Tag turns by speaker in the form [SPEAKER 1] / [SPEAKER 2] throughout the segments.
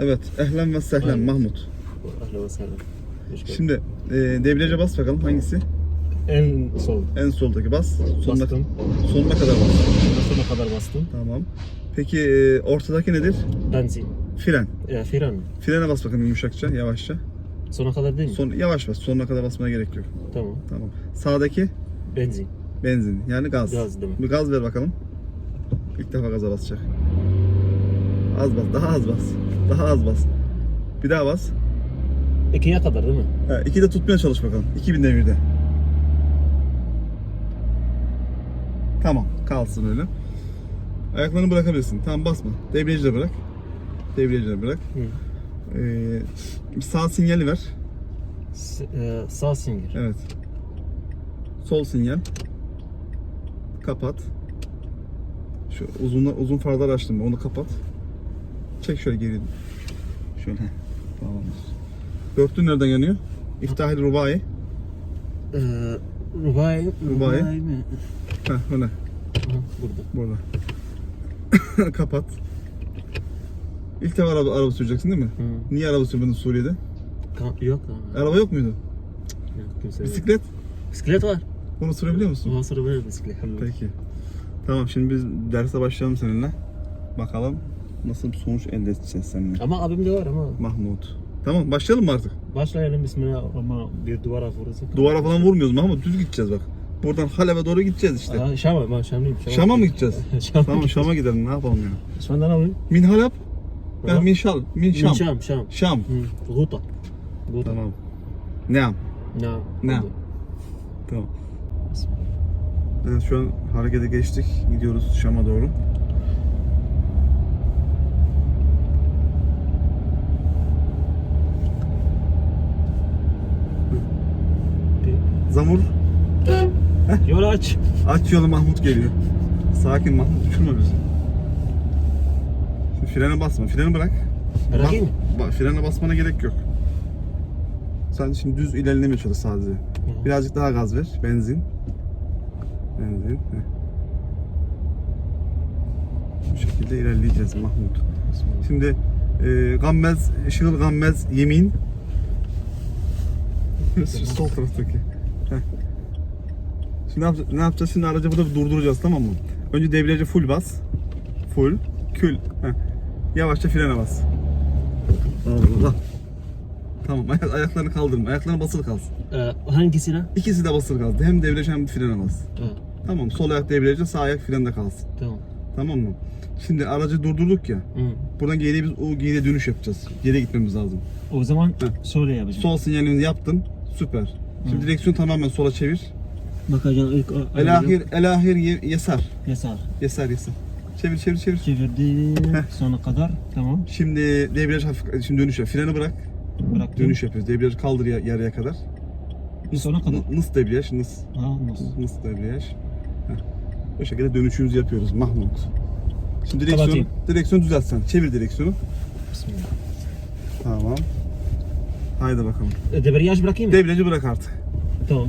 [SPEAKER 1] Evet. Ehlen ve sehlen
[SPEAKER 2] Evet.
[SPEAKER 1] Mahmut.
[SPEAKER 2] Ahlan ve sehlen.
[SPEAKER 1] Şimdi e, debriyaja bas bakalım hangisi?
[SPEAKER 2] en sol.
[SPEAKER 1] En soldaki bas. Sonuna,
[SPEAKER 2] Bastım.
[SPEAKER 1] sonuna kadar bas.
[SPEAKER 2] Sonuna kadar bastım.
[SPEAKER 1] Tamam. Peki e, ortadaki nedir?
[SPEAKER 2] Benzin.
[SPEAKER 1] Fren.
[SPEAKER 2] Ya fren.
[SPEAKER 1] Frene bas bakalım yumuşakça, yavaşça.
[SPEAKER 2] Sona kadar değil mi?
[SPEAKER 1] Son, yavaş bas. Sonuna kadar basmana gerek yok.
[SPEAKER 2] Tamam.
[SPEAKER 1] Tamam. Sağdaki
[SPEAKER 2] Benzin.
[SPEAKER 1] benzin. Yani gaz.
[SPEAKER 2] Gaz değil mi?
[SPEAKER 1] Bir gaz ver bakalım. İlk defa gaza basacak. Az bas. Daha az bas. Daha az bas. Bir daha bas.
[SPEAKER 2] İkiye kadar değil mi?
[SPEAKER 1] Ha, iki de tutmaya çalış bakalım. 2000 devirde. Tamam. Kalsın öyle. Ayaklarını bırakabilirsin. Tamam basma. Debriyajı da bırak. Debriyajı da bırak.
[SPEAKER 2] Hı.
[SPEAKER 1] Ee, sağ sinyali ver.
[SPEAKER 2] S- e, sağ singer.
[SPEAKER 1] Evet. Sol sinyal. Kapat. Şu uzun uzun farlar açtım. Onu kapat. Çek şöyle geri. Şöyle. Tamamdır. Dörtlü nereden yanıyor? İftahil Rubai.
[SPEAKER 2] Ee, Rubai.
[SPEAKER 1] Rubai.
[SPEAKER 2] mi?
[SPEAKER 1] Heh, öyle.
[SPEAKER 2] Burada.
[SPEAKER 1] Burada. kapat. İlk defa araba, araba süreceksin değil mi?
[SPEAKER 2] Hı.
[SPEAKER 1] Niye araba sürmedin Suriye'de?
[SPEAKER 2] Ka- yok ha.
[SPEAKER 1] Araba yok muydu?
[SPEAKER 2] Yok, kimse.
[SPEAKER 1] Bisiklet.
[SPEAKER 2] Bisiklet var.
[SPEAKER 1] Bunu sürebiliyor musun?
[SPEAKER 2] Sonra böyle bisiklet.
[SPEAKER 1] Peki. Tamam şimdi biz derse başlayalım seninle. Bakalım nasıl bir sonuç elde edeceğiz seninle.
[SPEAKER 2] Ama abim de var ama.
[SPEAKER 1] Mahmut. Tamam başlayalım mı artık?
[SPEAKER 2] Başlayalım bismillah ama bir duvara vurursun.
[SPEAKER 1] Duvara falan vurmuyoruz Mahmut. Düz gideceğiz bak. Buradan Halep'e doğru gideceğiz işte.
[SPEAKER 2] Aa, Şam'a ben Şamlıyım.
[SPEAKER 1] Şam'a mı gideceğiz?
[SPEAKER 2] Şam.
[SPEAKER 1] tamam Şam'a gidelim ne yapalım ya.
[SPEAKER 2] Şam'dan alayım.
[SPEAKER 1] Min Halep. Ben? Min Şal. Min Şam.
[SPEAKER 2] Şam. Şam.
[SPEAKER 1] Şam.
[SPEAKER 2] Hı. Guta. Guta.
[SPEAKER 1] Tamam. Neam.
[SPEAKER 2] Ne?
[SPEAKER 1] Ne? Tamam. Evet şu an harekete geçtik. Gidiyoruz Şam'a doğru. Zamur
[SPEAKER 2] Yol aç.
[SPEAKER 1] aç yolu Mahmut geliyor. Sakin Mahmut uçurma bizi. Şimdi frene basma. Freni bırak.
[SPEAKER 2] Bırakayım mı?
[SPEAKER 1] Bak, frene basmana gerek yok. Sen şimdi düz ilerlemeye çalış sadece. Birazcık daha gaz ver. Benzin. Benzin. heh. Bu şekilde ilerleyeceğiz Mahmut. Şimdi e, gammez, şığıl gammez yemin. Sol taraftaki. Şimdi ne yapacağız? ne yapacağız? Şimdi aracı burada durduracağız tamam mı? Önce debriyajı full bas. Full. Kül. Heh. Yavaşça frene bas. Allah. Tamam ayak, ayaklarını kaldırma. Ayaklarına basılı kalsın.
[SPEAKER 2] Ee, hangisine?
[SPEAKER 1] İkisi de basılı kaldı. Hem debriyaj hem frene bas.
[SPEAKER 2] Ha,
[SPEAKER 1] Tamam sol ayak debriyajda sağ ayak frende kalsın.
[SPEAKER 2] tamam.
[SPEAKER 1] Tamam mı? Şimdi aracı durdurduk ya.
[SPEAKER 2] Hı.
[SPEAKER 1] Buradan geriye biz o geriye dönüş yapacağız. Geriye gitmemiz lazım.
[SPEAKER 2] O zaman
[SPEAKER 1] Heh.
[SPEAKER 2] şöyle yapacağım.
[SPEAKER 1] Sol sinyalini yaptın. Süper. Şimdi
[SPEAKER 2] Hı.
[SPEAKER 1] direksiyon tamamen sola çevir.
[SPEAKER 2] Bakacağım ilk
[SPEAKER 1] Elahir, elahir ye- yesar.
[SPEAKER 2] Yasar.
[SPEAKER 1] Yesar yesar. Çevir çevir çevir.
[SPEAKER 2] Çevirdim
[SPEAKER 1] Heh.
[SPEAKER 2] sona kadar. Tamam.
[SPEAKER 1] Şimdi debriyaj hafif, şimdi dönüş yap. Freni bırak.
[SPEAKER 2] Bıraktım.
[SPEAKER 1] Dönüş yapıyoruz. Debriyajı kaldır ya- yarıya kadar.
[SPEAKER 2] Sona kadar.
[SPEAKER 1] Nıs debriyaj, nıs.
[SPEAKER 2] Ha, nasıl?
[SPEAKER 1] Nıs debriyaj. Heh. Bu şekilde dönüşümüzü yapıyoruz Mahmut. Şimdi direksiyon,
[SPEAKER 2] Kapatayım.
[SPEAKER 1] direksiyonu düzelt sen. Çevir direksiyonu.
[SPEAKER 2] Bismillah.
[SPEAKER 1] Tamam. Haydi bakalım.
[SPEAKER 2] E, debriyaj bırakayım mı?
[SPEAKER 1] Debriyajı bırak artık.
[SPEAKER 2] tamam.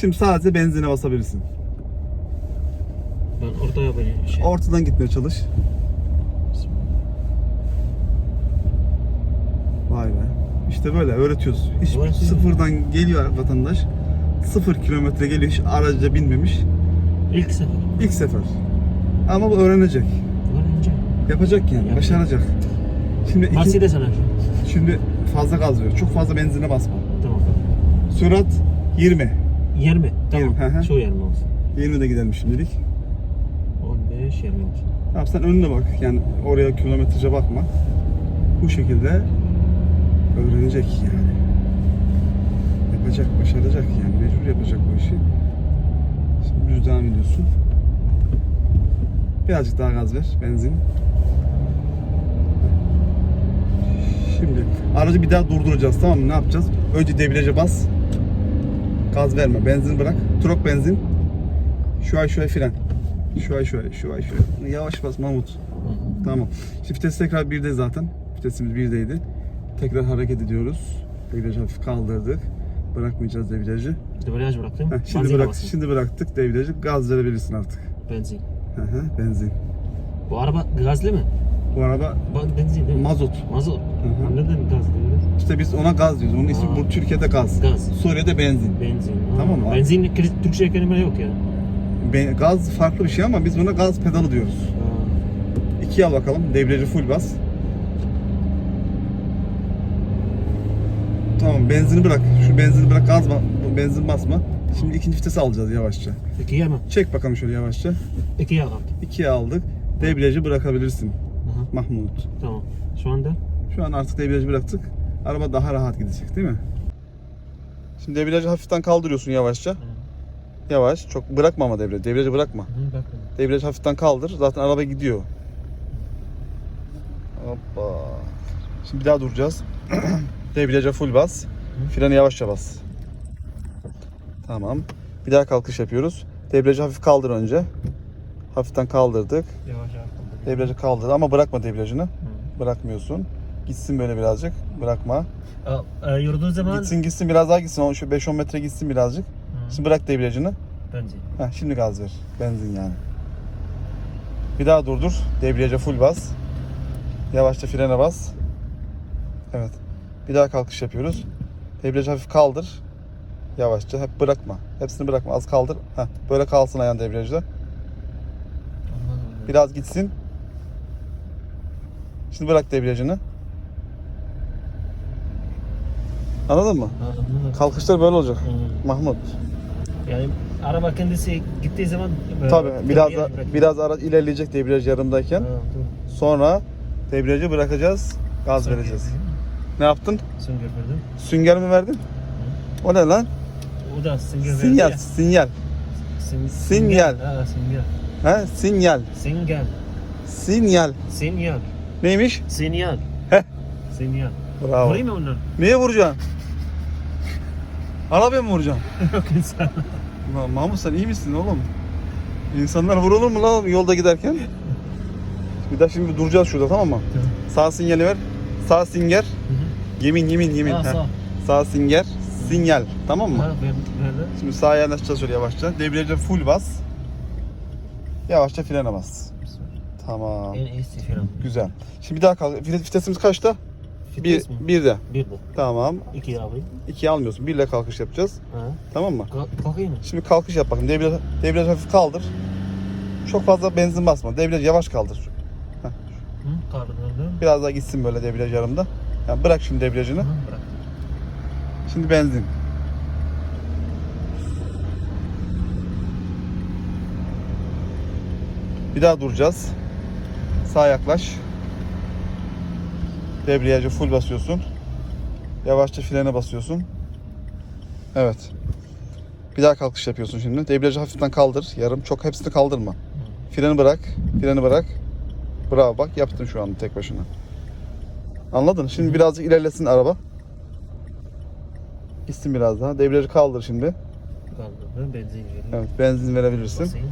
[SPEAKER 1] Şimdi sadece benzine basabilirsin.
[SPEAKER 2] Ben orta yapacağım. Şey.
[SPEAKER 1] Ortadan gitmeye çalış. Vay be. İşte böyle öğretiyoruz. Hiç
[SPEAKER 2] Öğretiyor.
[SPEAKER 1] sıfırdan geliyor vatandaş. Sıfır kilometre geliyor hiç araca binmemiş.
[SPEAKER 2] İlk sefer.
[SPEAKER 1] İlk sefer. Ama bu öğrenecek.
[SPEAKER 2] Öğrenci.
[SPEAKER 1] Yapacak yani.
[SPEAKER 2] Yapacak.
[SPEAKER 1] Başaracak. Şimdi iki-
[SPEAKER 2] Mercedes sana.
[SPEAKER 1] şimdi fazla gaz ver. Çok fazla benzine basma.
[SPEAKER 2] Tamam.
[SPEAKER 1] Sürat 20.
[SPEAKER 2] 20. Tamam.
[SPEAKER 1] Yirmi, hı hı.
[SPEAKER 2] Şu 20 olsun.
[SPEAKER 1] 20 de gidelim şimdilik.
[SPEAKER 2] 15 20 olsun.
[SPEAKER 1] Tamam sen önüne bak. Yani oraya kilometrece bakma. Bu şekilde öğrenecek yani. Yapacak, başaracak yani. Mecbur yapacak bu işi. Şimdi düz devam ediyorsun. Birazcık daha gaz ver. Benzin. Şimdi aracı bir daha durduracağız tamam mı? Ne yapacağız? Önce debriyaja bas. Gaz verme. Benzin bırak. Trok benzin. Şu ay şu ay fren. Şu ay şu ay şu ay şu ay. Yavaş bas Mahmut. Tamam. Şimdi vites tekrar birde zaten. Vitesimiz birdeydi. Tekrar hareket ediyoruz. Debriyajı hafif kaldırdık. Bırakmayacağız debriyajı.
[SPEAKER 2] Debriyaj bıraktım.
[SPEAKER 1] Heh, şimdi bırak,
[SPEAKER 2] basayım.
[SPEAKER 1] şimdi bıraktık debriyajı. Gaz verebilirsin artık.
[SPEAKER 2] Benzin.
[SPEAKER 1] Hı hı, benzin.
[SPEAKER 2] Bu araba gazlı mı?
[SPEAKER 1] Bu araba
[SPEAKER 2] Bak benzin değil mi?
[SPEAKER 1] mazot.
[SPEAKER 2] Mazot.
[SPEAKER 1] hı.
[SPEAKER 2] Neden gaz diyoruz?
[SPEAKER 1] İşte biz ona gaz diyoruz. Onun ismi
[SPEAKER 2] Ha.
[SPEAKER 1] bu Türkiye'de gaz.
[SPEAKER 2] Gaz.
[SPEAKER 1] Suriye'de benzin.
[SPEAKER 2] Benzin.
[SPEAKER 1] Tamam mı?
[SPEAKER 2] Benzin Türkçe kelime yok ya.
[SPEAKER 1] Be- gaz farklı bir şey ama biz buna gaz pedalı diyoruz.
[SPEAKER 2] Ha.
[SPEAKER 1] İkiye al bakalım. Debriyajı full bas. Tamam benzini bırak. Şu benzini bırak gaz ba- bu benzin basma. Şimdi ikinci vitesi alacağız yavaşça.
[SPEAKER 2] İkiye mi?
[SPEAKER 1] Çek bakalım şöyle yavaşça.
[SPEAKER 2] İkiye kaldı.
[SPEAKER 1] İkiye aldık. Debriyajı bırakabilirsin
[SPEAKER 2] Aha.
[SPEAKER 1] Mahmut.
[SPEAKER 2] Tamam. Şu anda
[SPEAKER 1] Şu an artık debriyajı bıraktık. Araba daha rahat gidecek değil mi? Şimdi debriyajı hafiften kaldırıyorsun yavaşça. Yavaş. Çok bırakma ama debriyajı. Debriyajı bırakma.
[SPEAKER 2] Hı.
[SPEAKER 1] Debriyajı hafiften kaldır. Zaten araba gidiyor. Hoppa. Şimdi bir daha duracağız. Debriyaja full bas. Freni yavaşça bas. Tamam. Bir daha kalkış yapıyoruz. Debriyajı hafif kaldır önce. Hafiften kaldırdık.
[SPEAKER 2] Yavaş yavaş.
[SPEAKER 1] Debriyajı kaldır ama bırakma debriyajını.
[SPEAKER 2] Hı.
[SPEAKER 1] Bırakmıyorsun. Gitsin böyle birazcık. Bırakma.
[SPEAKER 2] E, Yurduğu zaman
[SPEAKER 1] Gitsin gitsin biraz daha gitsin. O Şu 5-10 metre gitsin birazcık.
[SPEAKER 2] Hı.
[SPEAKER 1] Şimdi bırak debriyajını.
[SPEAKER 2] benzin.
[SPEAKER 1] Heh, şimdi gaz ver. Benzin yani. Bir daha durdur. Debriyaja full bas. Yavaşça frene bas. Evet. Bir daha kalkış yapıyoruz. Debriyajı hafif kaldır. Yavaşça. Hep bırakma. Hepsini bırakma. Az kaldır. Heh, böyle kalsın ayağın debriyajda. Biraz gitsin. Şimdi bırak debriyajını. Anladın mı?
[SPEAKER 2] Ha, anladım.
[SPEAKER 1] Kalkışlar böyle olacak.
[SPEAKER 2] Hı.
[SPEAKER 1] Mahmut.
[SPEAKER 2] Yani araba kendisi gittiği zaman e,
[SPEAKER 1] Tabii biraz da, biraz araç ilerleyecek debriyaj yarımdayken.
[SPEAKER 2] Ha, dur.
[SPEAKER 1] Sonra debriyajı bırakacağız. Gaz
[SPEAKER 2] Sünger
[SPEAKER 1] vereceğiz.
[SPEAKER 2] verdim.
[SPEAKER 1] Ne yaptın?
[SPEAKER 2] Sünger verdim.
[SPEAKER 1] Sünger mi verdin? O ne lan?
[SPEAKER 2] O da sünger verdi
[SPEAKER 1] Sinyal,
[SPEAKER 2] ya.
[SPEAKER 1] sinyal.
[SPEAKER 2] Sin-
[SPEAKER 1] Sinyal.
[SPEAKER 2] Ha, sinyal.
[SPEAKER 1] He? Sinyal.
[SPEAKER 2] Sinyal.
[SPEAKER 1] Sinyal.
[SPEAKER 2] Sinyal.
[SPEAKER 1] Neymiş?
[SPEAKER 2] Sinyal.
[SPEAKER 1] Heh.
[SPEAKER 2] Sinyal.
[SPEAKER 1] Bravo.
[SPEAKER 2] Vurayım mı onları?
[SPEAKER 1] Neye vuracaksın? Arabaya mı vuracaksın?
[SPEAKER 2] Yok insan.
[SPEAKER 1] Lan Mahmut sen iyi misin oğlum? İnsanlar vurulur mu lan yolda giderken? Bir daha şimdi duracağız şurada tamam mı?
[SPEAKER 2] Tamam.
[SPEAKER 1] Sağ sinyali ver. Sağ singer. Yemin yemin yemin.
[SPEAKER 2] Ha,
[SPEAKER 1] Heh.
[SPEAKER 2] sağ.
[SPEAKER 1] Sağ singer. Sinyal. Tamam mı?
[SPEAKER 2] Verdi.
[SPEAKER 1] Şimdi sağa yanaşacağız şöyle yavaşça. Debriyaja full bas. Yavaşça frene bas. Tamam.
[SPEAKER 2] En iyisi falan.
[SPEAKER 1] Güzel. Şimdi bir daha. Vites- Vitesimiz kaçta? Bir,
[SPEAKER 2] Fitness mi?
[SPEAKER 1] bir de.
[SPEAKER 2] Bir de.
[SPEAKER 1] Tamam.
[SPEAKER 2] İki abi.
[SPEAKER 1] İkiye almıyorsun. Birle kalkış yapacağız.
[SPEAKER 2] Ha.
[SPEAKER 1] Tamam mı?
[SPEAKER 2] Kalk- Kalkayım mı?
[SPEAKER 1] Şimdi kalkış yap bakın. Debriyaj, debriyaj hafif kaldır. Çok fazla benzin basma. Debriyaj yavaş kaldır.
[SPEAKER 2] Hı? Kaldırdım.
[SPEAKER 1] Biraz daha gitsin böyle debriyaj yarımda. Yani bırak şimdi debriyajını.
[SPEAKER 2] Hı, bırak.
[SPEAKER 1] Şimdi benzin. Bir daha duracağız. Sağ yaklaş. Debriyajı full basıyorsun. Yavaşça frene basıyorsun. Evet. Bir daha kalkış yapıyorsun şimdi. Debriyajı hafiften kaldır. Yarım. Çok hepsini kaldırma. Freni bırak. Freni bırak. Bravo bak yaptın şu anda tek başına. Anladın? Şimdi birazcık ilerlesin araba. Gitsin biraz daha. Debriyajı kaldır şimdi.
[SPEAKER 2] Kaldırdım. Benzin vereyim.
[SPEAKER 1] Evet, benzin verebilirsin.
[SPEAKER 2] Basayım.